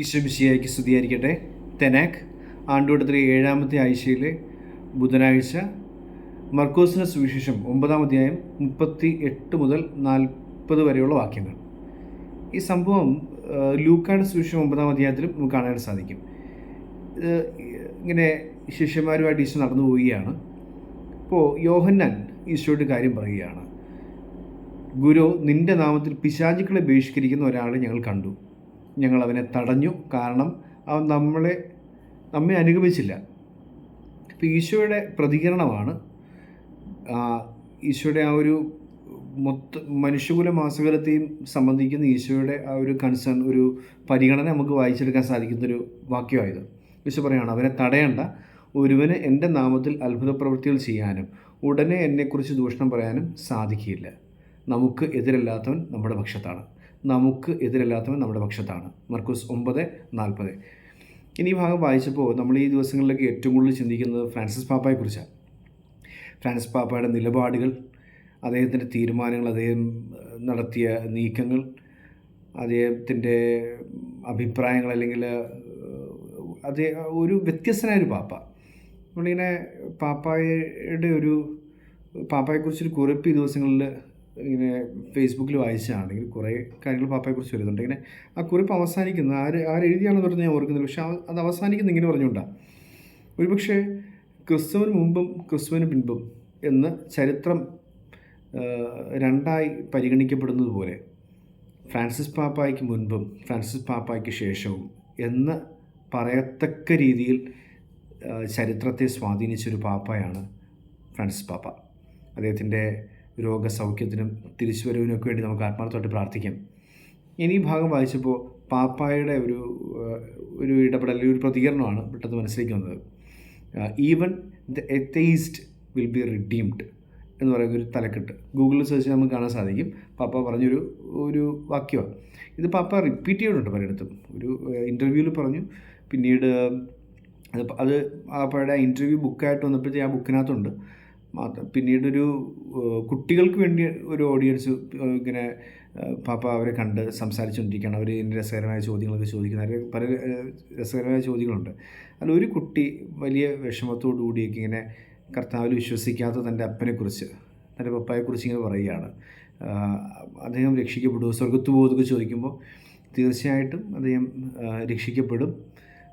ഈശ്വമിശിയായിക്ക് സ്തുതിയായിരിക്കട്ടെ. തെനാക് ആണ്ടുകൂട്ടത്തിലെ ഏഴാമത്തെ ആഴ്ചയിലെ ബുധനാഴ്ച മർക്കോസിന് സുവിശേഷം ഒമ്പതാം അധ്യായം മുപ്പത്തി എട്ട് മുതൽ നാൽപ്പത് വരെയുള്ള വാക്യങ്ങൾ. ഈ സംഭവം ലൂക്കാട് സുവിശേഷം ഒമ്പതാം അധ്യായത്തിലും നമുക്ക് കാണാൻ സാധിക്കും. ഇങ്ങനെ ശിഷ്യന്മാരുമായിട്ട് ഈശോ നടന്നു പോവുകയാണ്. അപ്പോൾ യോഹന്നാൻ ഈശോയുടെ കാര്യം പറയുകയാണ്. ഗുരു നിന്റെ നാമത്തിൽ പിശാചുക്കളെ ബഹിഷ്കരിക്കുന്ന ഒരാളെ ഞങ്ങൾ കണ്ടു. ഞങ്ങൾ അവനെ തടഞ്ഞു. കാരണം അവൻ നമ്മളെ നമ്മെ അനുഗമിച്ചില്ല. അപ്പോൾ ഈശോയുടെ പ്രതികരണമാണ് ഈശോയുടെ ആ ഒരു മൊത്ത മനുഷ്യകുല മാസകലത്തെയും സംബന്ധിക്കുന്ന ഈശോയുടെ ആ ഒരു കൺസേൺ ഒരു പരിഗണന നമുക്ക് വായിച്ചെടുക്കാൻ സാധിക്കുന്നൊരു വാക്യമായത്. ഈശോ പറയുകയാണ് അവനെ തടയേണ്ട. ഒരുവന് എന്റെ നാമത്തിൽ അത്ഭുത പ്രവൃത്തികൾ ചെയ്യാനും ഉടനെ എന്നെക്കുറിച്ച് ദൂഷണം പറയാനും സാധിക്കില്ല നമുക്ക് എതിരല്ലാത്തവൻ നമ്മുടെ പക്ഷത്താണ്. നമുക്ക് എതിരല്ലാത്തവൻ നമ്മുടെ പക്ഷത്താണ്. മർക്കൂസ് ഒമ്പത് നാൽപ്പത്. ഇനി ഭാഗം വായിച്ചപ്പോൾ നമ്മൾ ഈ ദിവസങ്ങളിലൊക്കെ ഏറ്റവും കൂടുതൽ ചിന്തിക്കുന്നത് ഫ്രാൻസിസ് പാപ്പയെക്കുറിച്ചാണ് ഫ്രാൻസിസ് പാപ്പയുടെ നിലപാടുകൾ അദ്ദേഹത്തിന്റെ തീരുമാനങ്ങൾ അദ്ദേഹം നടത്തിയ നീക്കങ്ങൾ അദ്ദേഹത്തിന്റെ അഭിപ്രായങ്ങൾ അല്ലെങ്കിൽ അദ്ദേഹം ഒരു വ്യത്യസ്തനായ ഒരു പാപ്പ. നമ്മളിങ്ങനെ പാപ്പായുടെ ഒരു പാപ്പായെക്കുറിച്ചൊരു കുറിപ്പ് ഈ ദിവസങ്ങളിൽ ഇങ്ങനെ ഫേസ്ബുക്കിൽ വായിച്ചതാണെങ്കിൽ കുറേ കാര്യങ്ങൾ പാപ്പയെക്കുറിച്ച് വരുന്നുണ്ട് ഇങ്ങനെ ആ കുറിപ്പ് അവസാനിക്കുന്നത് ആര് ആരെഴുതിയാണെന്ന് പറഞ്ഞ് ഞാൻ ഓർക്കുന്നില്ല. പക്ഷേ അത് അവസാനിക്കുന്നത് ഇങ്ങനെ പറഞ്ഞുകൊണ്ടാണ് ഒരുപക്ഷെ ക്രിസ്തുവിന് മുമ്പും ക്രിസ്തുവിന് പിൻപും എന്ന് ചരിത്രം രണ്ടായി പരിഗണിക്കപ്പെടുന്നത് പോലെ ഫ്രാൻസിസ് പാപ്പായ്ക്ക് മുൻപും ഫ്രാൻസിസ് പാപ്പായ്ക്ക് ശേഷവും എന്ന് പറയത്തക്ക രീതിയിൽ ചരിത്രത്തെ സ്വാധീനിച്ചൊരു പാപ്പയാണ് ഫ്രാൻസിസ് പാപ്പ. അദ്ദേഹത്തിന്റെ രോഗസൗഖ്യത്തിനും തിരിച്ചുവരവിനൊക്കെ വേണ്ടി നമുക്ക് ആത്മാർത്ഥമായിട്ട് പ്രാർത്ഥിക്കാം. ഇനി ഈ ഭാഗം വായിച്ചപ്പോൾ പാപ്പായുടെ ഒരു ഒരു ഇടപെടൽ ഒരു പ്രതികരണമാണ് പെട്ടെന്ന് മനസ്സിലേക്ക് വന്നത്. Even the atheist will be redeemed എന്ന് പറയുന്ന ഒരു തലക്കെട്ട്. ഗൂഗിളിൽ സെർച്ച് നമുക്ക് കാണാൻ സാധിക്കും. പാപ്പ പറഞ്ഞൊരു ഒരു വാക്യമാണ്. ഇത് പാപ്പ റിപ്പീറ്റ് ചെയ്തിട്ടുണ്ട് പലയിടത്തും. ഒരു ഇന്റർവ്യൂവിൽ പറഞ്ഞു. പിന്നീട് അത് അത് പാപ്പയുടെ ഇന്റർവ്യൂ ബുക്കായിട്ട് വന്നപ്പോഴത്തേക്ക് ആ ബുക്കിനകത്തുണ്ട് മാത്രം. പിന്നീടൊരു കുട്ടികൾക്ക് വേണ്ടി ഒരു ഓഡിയൻസ് ഇങ്ങനെ പാപ്പ അവരെ കണ്ട് സംസാരിച്ചുകൊണ്ടിരിക്കുകയാണ് അവർ ഇതിന്റെ രസകരമായ ചോദ്യങ്ങളൊക്കെ ചോദിക്കുന്ന. പല രസകരമായ ചോദ്യങ്ങളുണ്ട്. അതിൽ ഒരു കുട്ടി വലിയ വിഷമത്തോടു കൂടിയൊക്കെ ഇങ്ങനെ കർത്താവിൽ വിശ്വസിക്കാത്ത തന്റെ അപ്പനെക്കുറിച്ച് തന്റെ പപ്പായെക്കുറിച്ച് ഇങ്ങനെ പറയുകയാണ്. അദ്ദേഹം രക്ഷിക്കപ്പെടുമോ സ്വർഗത്ത് പോകുമെന്നൊക്കെ ചോദിക്കുമ്പോൾ തീർച്ചയായിട്ടും അദ്ദേഹം രക്ഷിക്കപ്പെടും.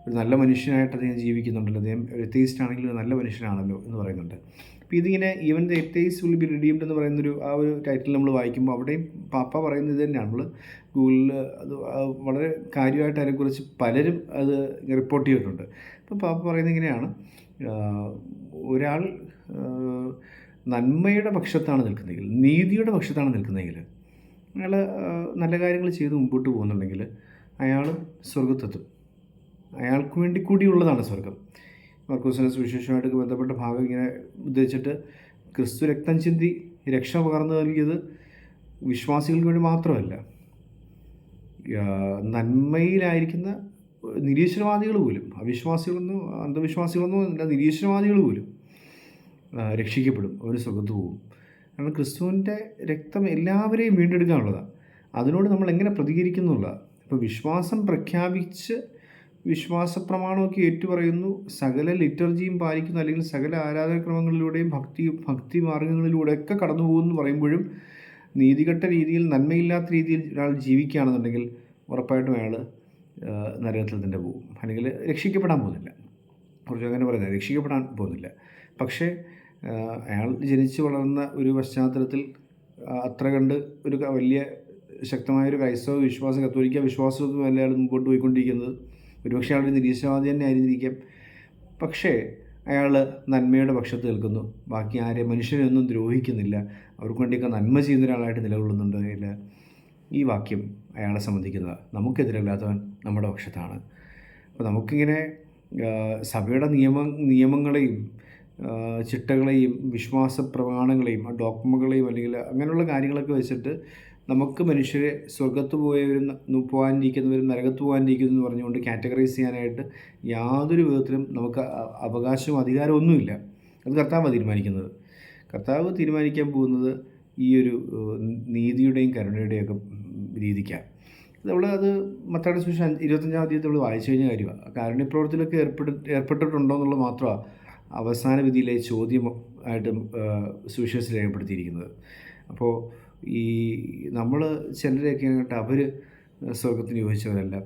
ഒരു നല്ല മനുഷ്യനായിട്ട് അദ്ദേഹം ജീവിക്കുന്നുണ്ടല്ലോ. അദ്ദേഹം ഒരു എത്തേയിസ്റ്റ് ആണെങ്കിലും ഒരു നല്ല മനുഷ്യനാണല്ലോ എന്ന് പറയുന്നുണ്ട്. അപ്പോൾ ഇതിങ്ങനെ even the atheist will be redeemed എന്ന് പറയുന്നൊരു ആ ഒരു ടൈറ്റിൽ നമ്മൾ വായിക്കുമ്പോൾ അവിടെയും പാപ്പ പറയുന്നത് തന്നെയാണ്. നമ്മൾ ഗൂഗിളിൽ അത് വളരെ കാര്യമായിട്ട് അതിനെക്കുറിച്ച് പലരും അത് റിപ്പോർട്ട് ചെയ്തിട്ടുണ്ട്. അപ്പോൾ പാപ്പ പറയുന്നത് ഇങ്ങനെയാണ്. ഒരാൾ നന്മയുടെ പക്ഷത്താണ് നിൽക്കുന്നതെങ്കിൽ നീതിയുടെ പക്ഷത്താണ് നിൽക്കുന്നതെങ്കിൽ അയാൾ നല്ല കാര്യങ്ങൾ ചെയ്ത് മുമ്പോട്ട് പോകുന്നുണ്ടെങ്കിൽ അയാൾ സ്വർഗത്തെത്തും അയാൾക്ക് വേണ്ടി കൂടിയുള്ളതാണ് സ്വർഗം മർക്കൂസിനെ സുവിശേഷമായിട്ട് ബന്ധപ്പെട്ട ഭാഗം ഇങ്ങനെ ഉദ്ദേശിച്ചിട്ട് ക്രിസ്തു രക്തം ചിന്തി രക്ഷ പകർന്നു നൽകിയത് വിശ്വാസികൾക്ക് വേണ്ടി മാത്രമല്ല നന്മയിലായിരിക്കുന്ന നിരീശ്വരവാദികൾ പോലും അവിശ്വാസികളൊന്നും അന്ധവിശ്വാസികളൊന്നും അല്ല നിരീശ്വരവാദികൾ പോലും രക്ഷിക്കപ്പെടും അവർ സ്വർഗത്ത് പോകും. കാരണം ക്രിസ്തുവിന്റെ രക്തം എല്ലാവരെയും വീണ്ടെടുക്കാനുള്ളതാണ്. അതിനോട് നമ്മൾ എങ്ങനെ പ്രതികരിക്കുന്നുള്ള ഇപ്പോൾ വിശ്വാസം പ്രഖ്യാപിച്ച് വിശ്വാസ പ്രമാണമൊക്കെ ഏറ്റുപറയുന്നു. സകല ലിറ്റർജിയും പാലിക്കുന്നു അല്ലെങ്കിൽ സകല ആരാധനക്രമങ്ങളിലൂടെയും ഭക്തി ഭക്തി മാർഗങ്ങളിലൂടെയൊക്കെ കടന്നു പോകുമെന്ന് പറയുമ്പോഴും നീതികെട്ട രീതിയിൽ നന്മയില്ലാത്ത രീതിയിൽ ഒരാൾ ജീവിക്കുകയാണെന്നുണ്ടെങ്കിൽ ഉറപ്പായിട്ടും അയാൾ നരകത്തിൽ തന്നെ പോകും. അല്ലെങ്കിൽ രക്ഷിക്കപ്പെടാൻ പോകുന്നില്ല. കുറച്ച് അങ്ങനെ പറയുന്നത് രക്ഷിക്കപ്പെടാൻ പോകുന്നില്ല. പക്ഷേ അയാൾ ജനിച്ചു വളർന്ന ഒരു പശ്ചാത്തലത്തിൽ അത്ര കണ്ട് ഒരു വലിയ ശക്തമായൊരു ക്രൈസ്തവ വിശ്വാസം കത്തോലിക്ക വിശ്വാസമൊന്നും അല്ല അയാൾ മുമ്പോട്ട് പോയിക്കൊണ്ടിരിക്കുന്നത്. ഒരുപക്ഷെ അയാൾ ഒരു നിരീശ്വരവാദി തന്നെ ആയിരുന്നിരിക്കാം പക്ഷേ അയാൾ നന്മയുടെ പക്ഷത്ത് നിൽക്കുന്നു. ബാക്കി ആരെ മനുഷ്യരെയൊന്നും ദ്രോഹിക്കുന്നില്ല. അവർക്ക് വേണ്ടിയൊക്കെ നന്മ ചെയ്യുന്ന ഒരാളായിട്ട് നിലകൊള്ളുന്നുണ്ട് ഇല്ല ഈ വാക്യം അയാളെ സംബന്ധിക്കുന്നത്. നമുക്കെതിരല്ലാത്തവൻ നമ്മുടെ പക്ഷത്താണ്. അപ്പോൾ നമുക്കിങ്ങനെ സഭയുടെ നിയമ നിയമങ്ങളെയും ചിട്ടകളെയും വിശ്വാസ പ്രമാണങ്ങളെയും ഡോക്മകളെയും അല്ലെങ്കിൽ അങ്ങനെയുള്ള കാര്യങ്ങളൊക്കെ വെച്ചിട്ട് നമുക്ക് മനുഷ്യരെ സ്വർഗത്ത് പോയവരും പോകാനിരിക്കുന്നവരും നരകത്ത് പോകാനിരിക്കുന്നു എന്ന് പറഞ്ഞുകൊണ്ട് കാറ്റഗറൈസ് ചെയ്യാനായിട്ട് യാതൊരു വിധത്തിലും നമുക്ക് അവകാശവും അധികാരവും ഒന്നുമില്ല. അത് കർത്താവ് തീരുമാനിക്കുന്നത്. കർത്താവ് തീരുമാനിക്കാൻ പോകുന്നത് ഈ ഒരു നീതിയുടെയും കരുണയുടെയും ഒക്കെ രീതിക്കാണ് നമ്മൾ അത് മത്താടി സുവിശേഷം ഇരുപത്തഞ്ചാം അധ്യായത്തിൽ നമ്മൾ വായിച്ചു കഴിഞ്ഞ കാര്യമാണ്. കാരുണ്യപ്രവർത്തിയിലൊക്കെ ഏർപ്പെട്ട് ഏർപ്പെട്ടിട്ടുണ്ടോ എന്നുള്ളത് മാത്രമാണ് അവസാന വിധിയിലെ ചോദ്യം ആയിട്ട് സുവിശേഷം രേഖപ്പെടുത്തിയിരിക്കുന്നത്. അപ്പോൾ ഈ നമ്മൾ ചിലരെയൊക്കെ ആയിട്ട് അവർ സ്വർഗത്തിന് യോജിച്ചവരല്ല.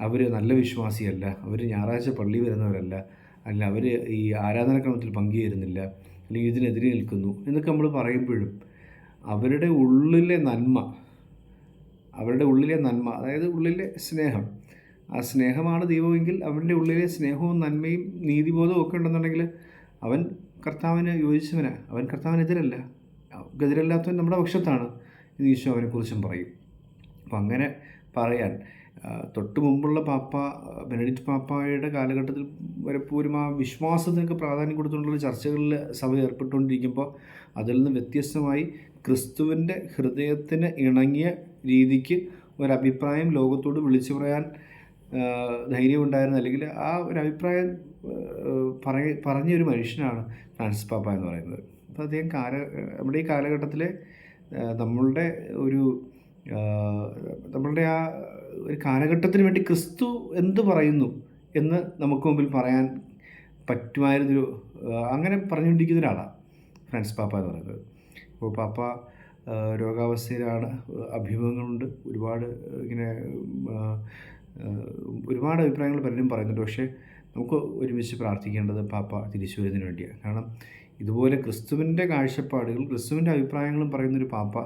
അവർ നല്ല വിശ്വാസിയല്ല. അവർ ഞായറാഴ്ച പള്ളി വരുന്നവരല്ല. അല്ല അവർ ഈ ആരാധനാക്രമത്തിൽ പങ്കുചേരുന്നില്ല. അല്ലെങ്കിൽ ഇതിനെതിരെ നിൽക്കുന്നു. എന്നൊക്കെ നമ്മൾ പറയുമ്പോഴും അവരുടെ ഉള്ളിലെ നന്മ അവരുടെ ഉള്ളിലെ നന്മ അതായത് ഉള്ളിലെ സ്നേഹം. ആ സ്നേഹമാണ് ദൈവമെങ്കിൽ അവരുടെ ഉള്ളിലെ സ്നേഹവും നന്മയും നീതിബോധവും ഒക്കെ ഉണ്ടെന്നുണ്ടെങ്കിൽ അവൻ കർത്താവിന് യോജിച്ചവനാണ് അവൻ കർത്താവിനെതിരല്ല. എതിരല്ലാത്തവൻ നമ്മുടെ പക്ഷത്താണ് എന്ന് ഈശോ അവനെക്കുറിച്ചും പറയും. അപ്പം അങ്ങനെ പറയാൻ തൊട്ട് മുമ്പുള്ള പാപ്പ ബെനഡിക്റ്റ് പാപ്പായുടെ കാലഘട്ടത്തിൽ പലപ്പോഴും ആ വിശ്വാസത്തിനൊക്കെ പ്രാധാന്യം കൊടുത്തുകൊണ്ടുള്ള ചർച്ചകളിൽ സഭ ഏർപ്പെട്ടുകൊണ്ടിരിക്കുമ്പോൾ അതിൽ നിന്ന് വ്യത്യസ്തമായി ക്രിസ്തുവിന്റെ ഹൃദയത്തിന് ഇണങ്ങിയ രീതിക്ക് ഒരഭിപ്രായം ലോകത്തോട് വിളിച്ചു പറയാൻ ധൈര്യമുണ്ടായിരുന്നു അല്ലെങ്കിൽ ആ ഒരു അഭിപ്രായം പറഞ്ഞ പറഞ്ഞൊരു മനുഷ്യനാണ് ഫ്രാൻസിസ് പാപ്പ എന്ന് പറയുന്നത്. അപ്പോൾ അദ്ദേഹം കാല നമ്മുടെ ഈ കാലഘട്ടത്തിൽ നമ്മളുടെ ഒരു നമ്മളുടെ ആ ഒരു കാലഘട്ടത്തിന് വേണ്ടി ക്രിസ്തു എന്ത് പറയുന്നു എന്ന് നമുക്ക് മുമ്പിൽ പറയാൻ പറ്റുമായിരുന്നൊരു അങ്ങനെ പറഞ്ഞുകൊണ്ടിരിക്കുന്ന ഒരാളാണ് ഫ്രാൻസ് പാപ്പ എന്ന് പറയുന്നത്. അപ്പോൾ പാപ്പ രോഗാവസ്ഥയിലാണ് അഭിമുഖങ്ങളുണ്ട് ഒരുപാട് ഇങ്ങനെ ഒരുപാട് അഭിപ്രായങ്ങൾ പലരും പറയുന്നുണ്ട്. പക്ഷേ നമുക്ക് ഒരുമിച്ച് പ്രാർത്ഥിക്കേണ്ടത് പാപ്പ തിരിച്ചു വരുന്നതിന് വേണ്ടിയാണ്. കാരണം ഇതുപോലെ ക്രിസ്തുവിന്റെ കാഴ്ചപ്പാടുകൾ ക്രിസ്തുവിന്റെ അഭിപ്രായങ്ങളും പറയുന്നൊരു പാപ്പ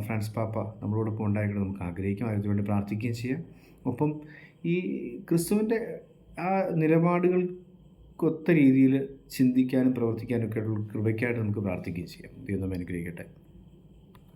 ഫ്രാൻസ് പാപ്പ നമ്മളോടൊപ്പം ഉണ്ടായിട്ട് നമുക്ക് ആഗ്രഹിക്കാം അതിനുവേണ്ടി പ്രാർത്ഥിക്കുകയും ചെയ്യാം. ഒപ്പം ഈ ക്രിസ്തുവിന്റെ ആ നിലപാടുകൾക്കൊത്ത രീതിയിൽ ചിന്തിക്കാനും പ്രവർത്തിക്കാനും ഒക്കെ ഉള്ള കൃപയ്ക്കായിട്ട് നമുക്ക് പ്രാർത്ഥിക്കുകയും ചെയ്യാം. ദൈവം അനുഗ്രഹിക്കട്ടെ.